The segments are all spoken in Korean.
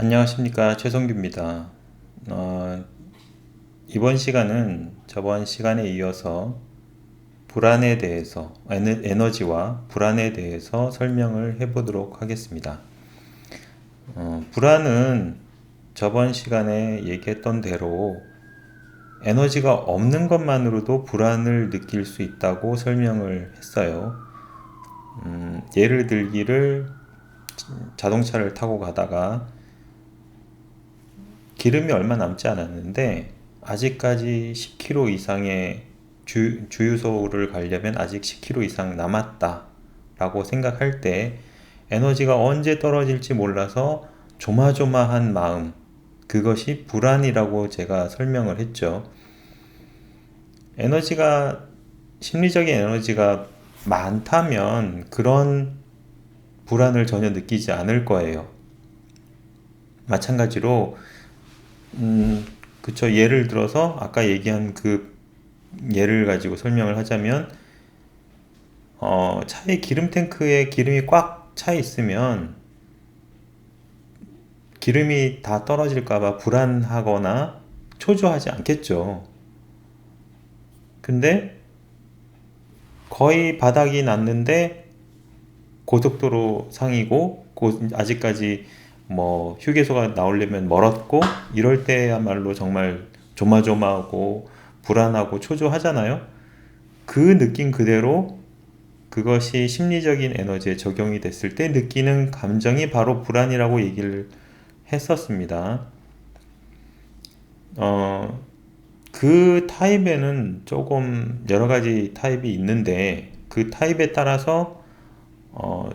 안녕하십니까 최성규입니다. 어, 이번 시간은 저번 시간에 이어서 불안에 대해서 에너지와 불안에 대해서 설명을 해보도록 하겠습니다. 어, 불안은 저번 시간에 얘기했던 대로 에너지가 없는 것만으로도 불안을 느낄 수 있다고 설명을 했어요. 음, 예를 들기를 자동차를 타고 가다가 기름이 얼마 남지 않았는데 아직까지 10km 이상의 주, 주유소를 가려면 아직 10km 이상 남았다 라고 생각할 때 에너지가 언제 떨어질지 몰라서 조마조마한 마음 그것이 불안이라고 제가 설명을 했죠. 에너지가 심리적인 에너지가 많다면 그런 불안을 전혀 느끼지 않을 거예요. 마찬가지로 음, 그쵸. 예를 들어서 아까 얘기한 그 예를 가지고 설명을 하자면 어, 차의 기름 탱크에 기름이 꽉 차 있으면 기름이 다 떨어질까봐 불안하거나 초조하지 않겠죠. 근데 거의 바닥이 났는데 고속도로 상이고 아직까지 뭐 휴게소가 나오려면 멀었고 이럴 때야말로 정말 조마조마하고 불안하고 초조하잖아요. 그 느낌 그대로 그것이 심리적인 에너지에 적용이 됐을 때 느끼는 감정이 바로 불안이라고 얘기를 했었습니다. 어, 그 타입에는 조금 여러 가지 타입이 있는데 그 타입에 따라서 어,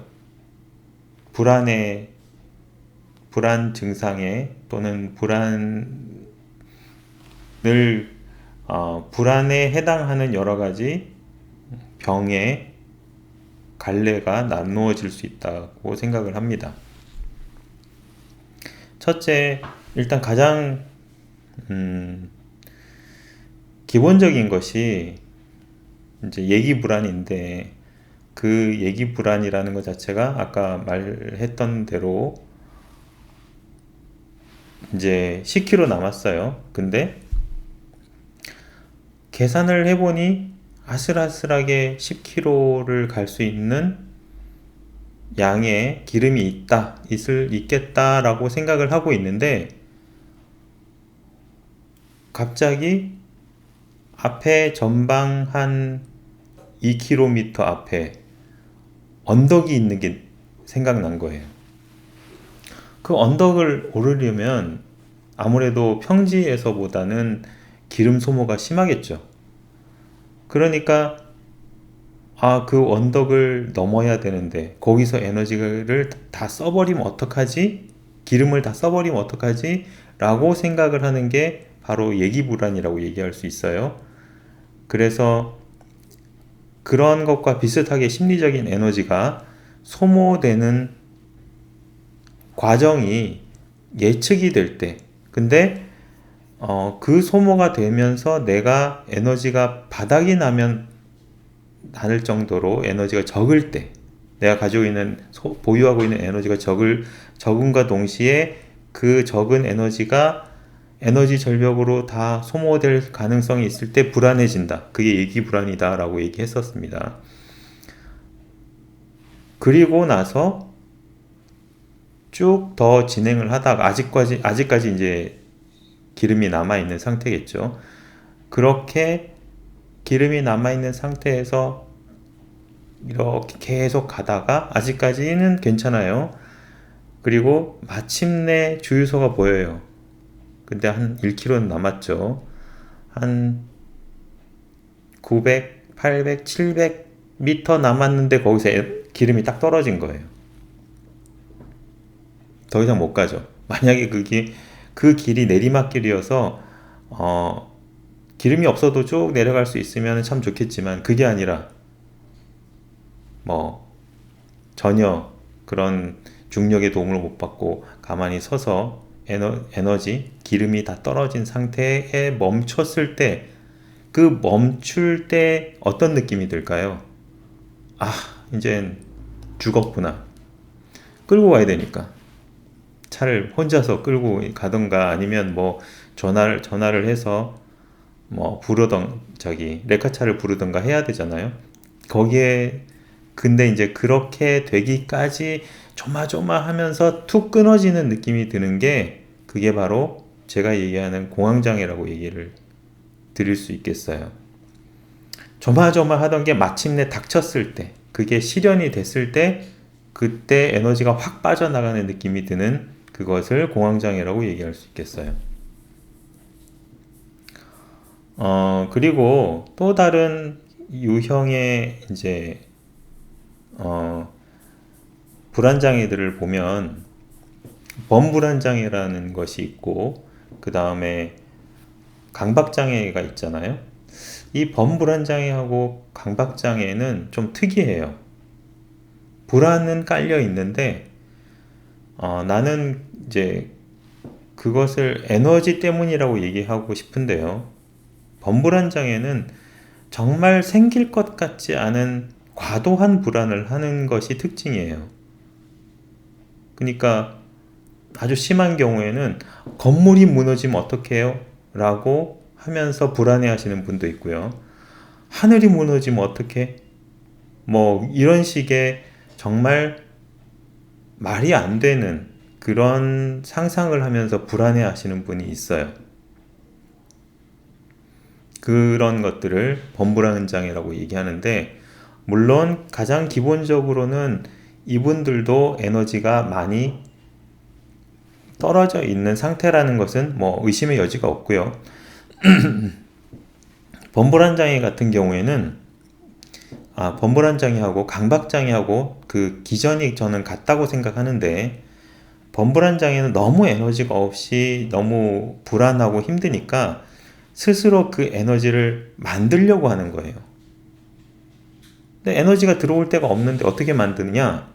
불안의 불안 증상에 또는 불안을 어, 불안에 해당하는 여러 가지 병의 갈래가 나누어질 수 있다고 생각을 합니다. 첫째, 일단 가장 음, 기본적인 것이 이제 얘기 불안인데 그 얘기 불안이라는 것 자체가 아까 말했던 대로 이제 10km 남았어요. 근데 계산을 해보니 아슬아슬하게 10km를 갈 수 있는 양의 기름이 있다, 있을, 있겠다라고 생각을 하고 있는데 갑자기 앞에 전방 한 2km 앞에 언덕이 있는 게 생각난 거예요. 그 언덕을 오르려면 아무래도 평지에서보다는 기름 소모가 심하겠죠. 그러니까 아, 그 언덕을 넘어야 되는데 거기서 에너지를 다 써버리면 어떡하지? 기름을 다 써버리면 어떡하지? 라고 생각을 하는 게 바로 예기불안이라고 얘기할 수 있어요. 그래서 그런 것과 비슷하게 심리적인 에너지가 소모되는 과정이 예측이 될 때, 근데 어, 그 소모가 되면서 내가 에너지가 바닥이 나면 나을 정도로 에너지가 적을 때, 내가 가지고 있는 소, 보유하고 있는 에너지가 적을 적음과 동시에 그 적은 에너지가 에너지 절벽으로 다 소모될 가능성이 있을 때 불안해진다. 그게 얘기 불안이다라고 얘기했었습니다. 그리고 나서 쭉 더 진행을 하다가 아직까지 아직까지 이제 기름이 남아 있는 상태겠죠. 그렇게 기름이 남아 있는 상태에서 이렇게 계속 가다가 아직까지는 괜찮아요. 그리고 마침내 주유소가 보여요. 근데 한 1km 남았죠. 한 900, 800, 700m 남았는데 거기서 기름이 딱 떨어진 거예요. 더 이상 못 가죠. 만약에 그게 그 길이 내리막길이어서 어, 기름이 없어도 쭉 내려갈 수 있으면 참 좋겠지만 그게 아니라 뭐 전혀 그런 중력의 도움을 못 받고 가만히 서서 에너, 에너지 기름이 다 떨어진 상태에 멈췄을 때 그 멈출 때 어떤 느낌이 들까요? 아, 이젠 죽었구나. 끌고 가야 되니까. 차를 혼자서 끌고 가던가 아니면 뭐 전화를 전화를 해서 뭐 부르던 저기 레카차를 부르던가 해야 되잖아요. 거기에 근데 이제 그렇게 되기까지 조마조마하면서 툭 끊어지는 느낌이 드는 게 그게 바로 제가 얘기하는 공황장애라고 얘기를 드릴 수 있겠어요. 조마조마하던 게 마침내 닥쳤을 때, 그게 실현이 됐을 때, 그때 에너지가 확 빠져나가는 느낌이 드는 그것을 공황장애라고 얘기할 수 있겠어요. 어, 그리고 또 다른 유형의 이제, 어, 불안장애들을 보면, 범불안장애라는 것이 있고, 그 다음에 강박장애가 있잖아요. 이 범불안장애하고 강박장애는 좀 특이해요. 불안은 깔려 있는데, 어, 나는 이제 그것을 에너지 때문이라고 얘기하고 싶은데요. 범불안 장애는 정말 생길 것 같지 않은 과도한 불안을 하는 것이 특징이에요. 그러니까 아주 심한 경우에는 건물이 무너지면 어떡해요? 라고 하면서 불안해 하시는 분도 있고요. 하늘이 무너지면 어떡해? 뭐 이런 식의 정말 말이 안 되는 그런 상상을 하면서 불안해 하시는 분이 있어요. 그런 것들을 범불안 장애라고 얘기하는데 물론 가장 기본적으로는 이분들도 에너지가 많이 떨어져 있는 상태라는 것은 뭐 의심의 여지가 없고요. 범불안 장애 같은 경우에는 아, 범불안 장애하고 강박 장애하고 그 기전이 저는 같다고 생각하는데 범불안 장애는 너무 에너지가 없이 너무 불안하고 힘드니까 스스로 그 에너지를 만들려고 하는 거예요. 근데 에너지가 들어올 데가 없는데 어떻게 만드느냐?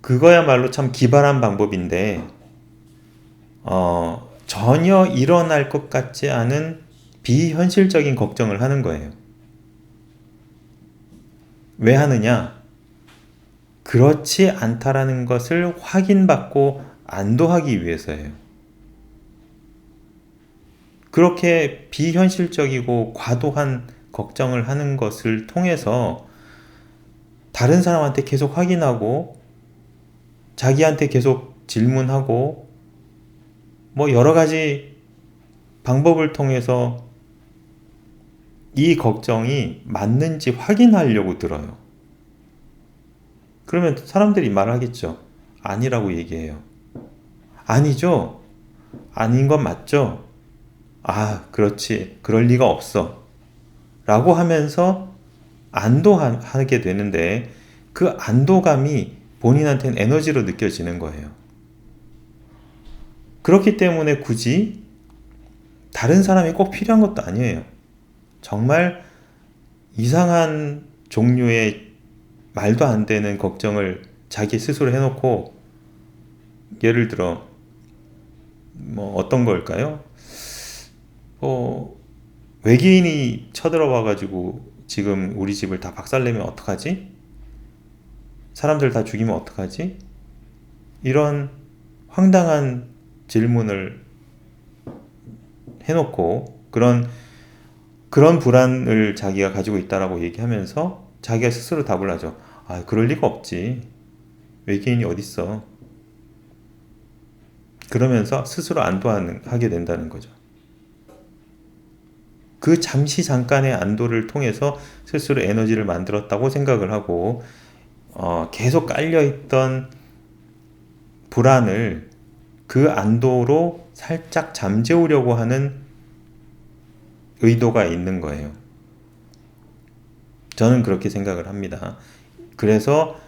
그거야말로 참 기발한 방법인데, 어, 전혀 일어날 것 같지 않은 비현실적인 걱정을 하는 거예요. 왜 하느냐? 그렇지 않다라는 것을 확인받고 안도하기 위해서예요. 그렇게 비현실적이고 과도한 걱정을 하는 것을 통해서 다른 사람한테 계속 확인하고 자기한테 계속 질문하고 뭐 여러 가지 방법을 통해서 이 걱정이 맞는지 확인하려고 들어요. 그러면 사람들이 말하겠죠. 아니라고 얘기해요. 아니죠? 아닌 건 맞죠? 아, 그렇지. 그럴 리가 없어. 라고 하면서 안도하게 되는데 그 안도감이 본인한테는 에너지로 느껴지는 거예요. 그렇기 때문에 굳이 다른 사람이 꼭 필요한 것도 아니에요. 정말 이상한 종류의 말도 안 되는 걱정을 자기 스스로 해놓고 예를 들어 뭐 어떤 걸까요? 어, 외계인이 쳐들어와 가지고 지금 우리 집을 다 박살내면 어떡하지? 사람들 다 죽이면 어떡하지? 이런 황당한 질문을 해놓고 그런 그런 불안을 자기가 가지고 있다라고 얘기하면서 자기가 스스로 답을 하죠. 아, 그럴 리가 없지. 외계인이 어딨어. 그러면서 스스로 안도하게 된다는 거죠. 그 잠시 잠깐의 안도를 통해서 스스로 에너지를 만들었다고 생각을 하고 어, 계속 깔려있던 불안을 그 안도로 살짝 잠재우려고 하는 의도가 있는 거예요. 저는 그렇게 생각을 합니다. 그래서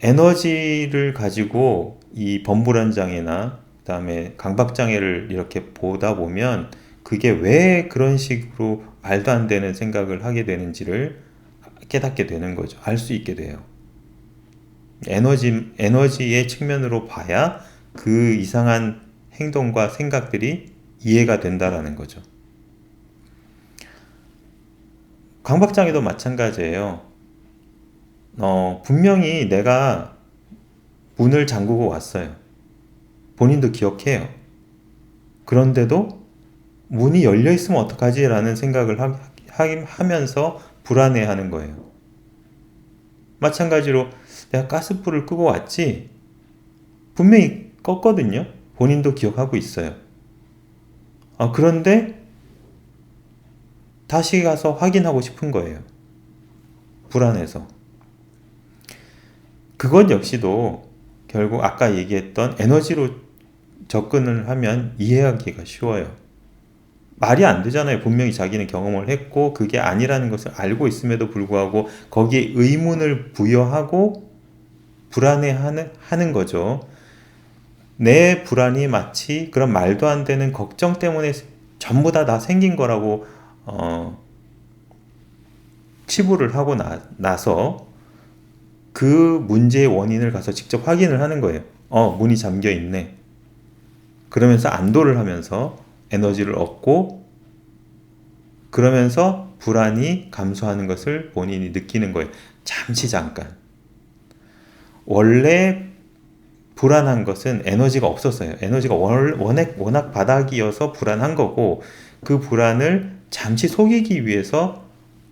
에너지를 가지고 이 범불안 장애나 그다음에 강박 장애를 이렇게 보다 보면 그게 왜 그런 식으로 말도 안 되는 생각을 하게 되는지를 깨닫게 되는 거죠. 알 수 있게 돼요. 에너지, 에너지의 측면으로 봐야 그 이상한 행동과 생각들이 이해가 된다라는 거죠. 강박장애도 마찬가지예요. 어, 분명히 내가 문을 잠그고 왔어요. 본인도 기억해요. 그런데도 문이 열려 있으면 어떡하지? 라는 생각을 하, 하- 하면서 불안해 하는 거예요. 마찬가지로 내가 가스불을 끄고 왔지? 분명히 껐거든요. 본인도 기억하고 있어요. 아, 그런데 다시 가서 확인하고 싶은 거예요. 불안해서. 그것 역시도 결국 아까 얘기했던 에너지로 접근을 하면 이해하기가 쉬워요. 말이 안 되잖아요. 분명히 자기는 경험을 했고 그게 아니라는 것을 알고 있음에도 불구하고 거기에 의문을 부여하고 불안해하는 하는 거죠. 내 불안이 마치 그런 말도 안 되는 걱정 때문에 전부 다 다 생긴 거라고 어, 치부를 하고 나, 나서 그 문제의 원인을 가서 직접 확인을 하는 거예요. 어, 문이 잠겨 있네. 그러면서 안도를 하면서 에너지를 얻고 그러면서 불안이 감소하는 것을 본인이 느끼는 거예요. 잠시 잠깐. 원래 불안한 것은 에너지가 없었어요. 에너지가 월- 워낙, 워낙 바닥이어서 불안한 거고 그 불안을 잠시 속이기 위해서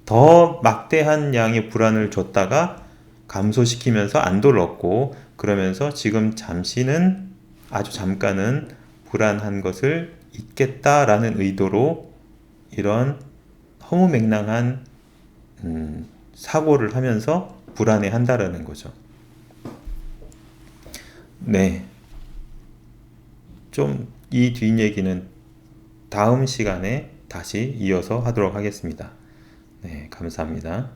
더 막대한 양의 불안을 줬다가 감소시키면서 안도를 얻고 그러면서 지금 잠시는 아주 잠깐은 불안한 것을 잊겠다라는 의도로 이런 허무 맹랑한 음, 사고를 하면서 불안해 한다라는 거죠. 네. 좀 이 뒷얘기는 다음 시간에 다시 이어서 하도록 하겠습니다. 네, 감사합니다.